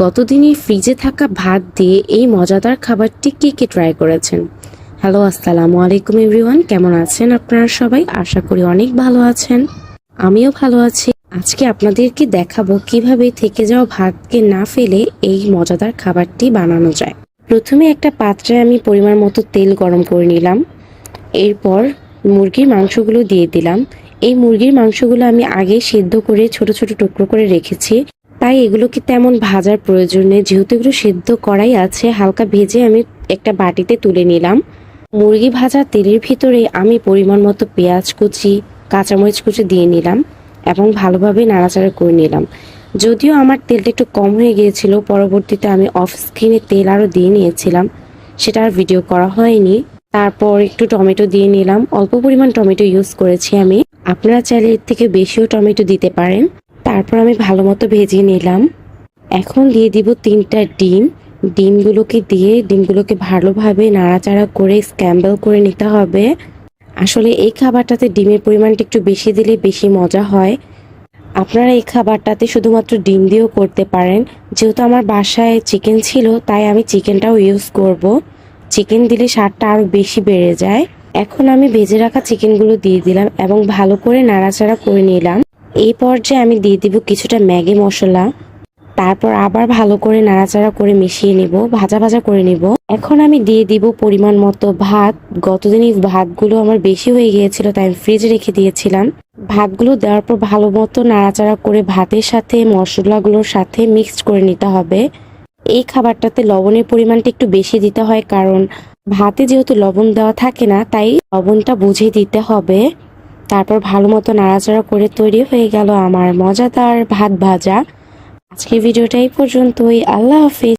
গতদিনই ফ্রিজে থাকা ভাত দিয়ে এই মজাদার খাবারটি কে কে ট্রাই করেছেন? হ্যালো আসসালামু আলাইকুম এভরিওয়ান কেমন আছেন আপনারা সবাই? আশা করি অনেক ভালো আছেন। আমিও ভালো আছি। আজকে আপনাদেরকে দেখাবো কীভাবে থেকে যাওয়া ভাতকে না ফেলে এই মজাদার খাবারটি বানানো যায়। প্রথমে একটা পাত্রে আমি পরিমাণ মতো তেল গরম করে নিলাম। এরপর মুরগির মাংসগুলো দিয়ে দিলাম। এই মুরগির মাংসগুলো আমি আগে সিদ্ধ করে ছোট ছোট টুকরো করে রেখেছি। তাই এগুলোকে তেমন ভাজার প্রয়োজন নেই। যেহেতু এগুলো সেদ্ধ করাই আছে, হালকা ভেজে আমি একটা বাটিতে তুলে নিলাম। মুরগি ভাজা তেলের ভিতরে আমি পরিমাণ মতো পেঁয়াজ কুচি, কাঁচামরিচ কুচি দিয়ে নিলাম এবং ভালোভাবে নাড়াচাড়া করে নিলাম। যদিও আমার তেলটা একটু কম হয়ে গিয়েছিল, পরবর্তীতে আমি অফ স্ক্রিনে তেল আরও দিয়ে নিয়েছিলাম। সেটা আর ভিডিও করা হয়নি। তারপর একটু টমেটো দিয়ে নিলাম। অল্প পরিমাণ টমেটো ইউজ করেছি আমি। আপনারা চাইলে এর থেকে বেশিও টমেটো দিতে পারেন। তারপর আমি ভালো মতো ভেজে নিলাম। এখন দিয়ে দিব তিনটা ডিম। ডিমগুলোকে দিয়ে ডিমগুলোকে ভালোভাবে নাড়াচাড়া করে স্ক্যাম্বল করে নিতে হবে। আসলে এই খাবারটাতে ডিমের পরিমাণটা একটু বেশি দিলে বেশি মজা হয়। আপনারা এই খাবারটাতে শুধুমাত্র ডিম দিয়েও করতে পারেন। যেহেতু আমার বাসায় চিকেন ছিল, তাই আমি চিকেনটাও ইউজ করব। চিকেন দিলে স্বাদটা আরও বেশি বেড়ে যায়। এখন আমি ভেজে রাখা চিকেনগুলো দিয়ে দিলাম এবং ভালো করে নাড়াচাড়া করে নিলাম। এই পর্যায়ে আমি দিয়ে দিব কিছুটা ম্যাগি মশলা। তারপর আবার ভালো করে নাড়াচাড়া করে মিশিয়ে নিব, ভাজা ভাজা করে নিব। এখন আমি দিয়ে দিব পরিমাণ মতো ভাত। গতদিনই ভাতগুলো আমার বেশি হয়ে গিয়েছিল, তাই আমি ফ্রিজে রেখে দিয়েছিলাম। ভাতগুলো দেওয়ার পর ভালো মতো নাড়াচাড়া করে ভাতের সাথে, মশলাগুলোর সাথে মিক্সড করে নিতে হবে। এই খাবারটাতে লবণের পরিমাণটা একটু বেশি দিতে হয়, কারণ ভাতে যেহেতু লবণ দেওয়া থাকে না, তাই লবণটা বুঝে দিতে হবে। তারপর ভালো মতো নাড়াচাড়া করে তৈরি হয়ে গেল আমার মজাদার ভাত ভাজা। আজকের ভিডিওটা এই পর্যন্তই। আল্লাহ হাফিজ।